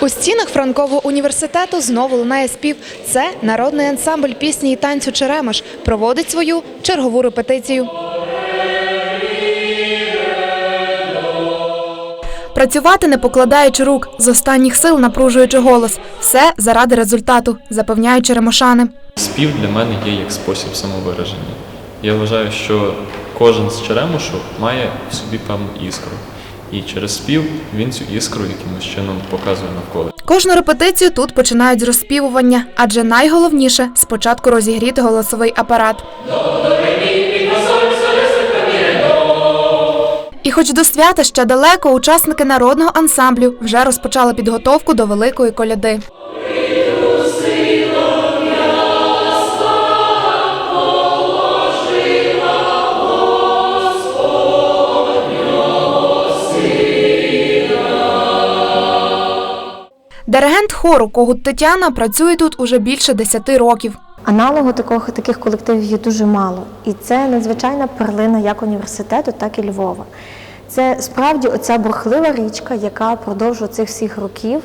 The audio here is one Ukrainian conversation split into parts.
У стінах Франкового університету знову лунає спів. Це народний ансамбль пісні і танцю Черемош проводить свою чергову репетицію. Працювати не покладаючи рук, з останніх сил напружуючи голос. Все заради результату, запевняють черемошани. Спів для мене є як спосіб самовираження. Я вважаю, що кожен з черемошу має в собі певну іскру. І через спів він цю іскру якимось чином показує навколо. Кожну репетицію тут починають з розпівування, адже найголовніше спочатку розігріти голосовий апарат. І хоч до свята ще далеко, учасники народного ансамблю вже розпочали підготовку до великої коляди. Диригент хору Когут Тетяна працює тут уже більше 10 років. Аналогу такого, таких колективів є дуже мало. І це надзвичайна перлина як університету, так і Львова. Це справді оця бурхлива річка, яка впродовж цих всіх років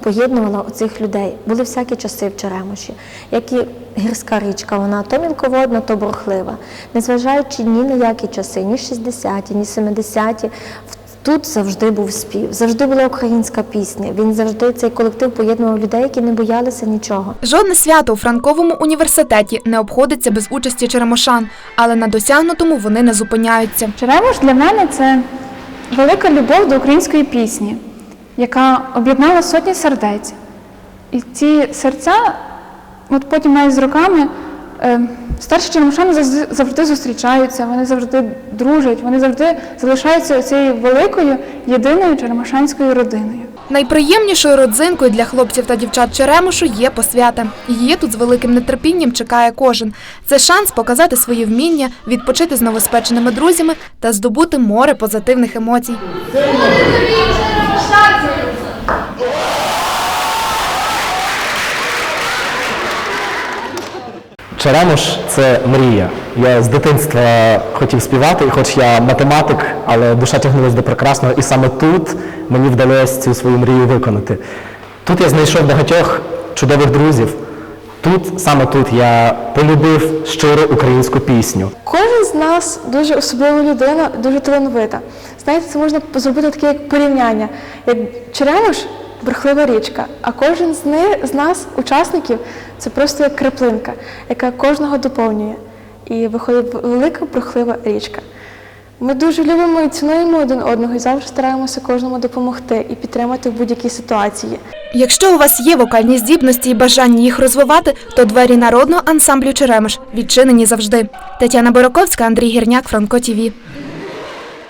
поєднувала оцих людей. Були всякі часи в Черемоші, як і гірська річка, вона то мілководна, то бурхлива. Незважаючи ні на які часи, ні 60-ті, ні 70-ті, Тут завжди був спів, завжди була українська пісня. Він завжди цей колектив поєднував людей, які не боялися нічого. Жодне свято у Франковому університеті не обходиться без участі черемошан, але на досягнутому вони не зупиняються. Черемош для мене це велика любов до української пісні, яка об'єднала сотні сердець. І ці серця, от потім навіть з роками, е, старші черемошани завжди, завжди зустрічаються, вони завжди дружать, вони завжди залишаються цією великою єдиною черемошанською родиною. Найприємнішою родзинкою для хлопців та дівчат Черемошу є посвята. Її тут з великим нетерпінням чекає кожен. Це шанс показати свої вміння, відпочити з новоспеченими друзями та здобути море позитивних емоцій. Черемош це мрія. Я з дитинства хотів співати, і хоч я математик, але душа тягнулася до прекрасного, і саме тут мені вдалося цю свою мрію виконати. Тут я знайшов багатьох чудових друзів. Тут, саме тут, я полюбив щиру українську пісню. Кожен з нас дуже особлива людина, дуже талановита. Знаєте, це можна зробити таке як порівняння. Як Черемош бурхлива річка, а кожен з, ни, з нас, учасників, це просто як краплинка, яка кожного доповнює. І виходить велика бурхлива річка. Ми дуже любимо і цінуємо один одного і завжди стараємося кожному допомогти і підтримати в будь-якій ситуації. Якщо у вас є вокальні здібності і бажання їх розвивати, то двері народного ансамблю Черемош відчинені завжди. Тетяна Бороковська, Андрій Гірняк, Франко ТІВІ.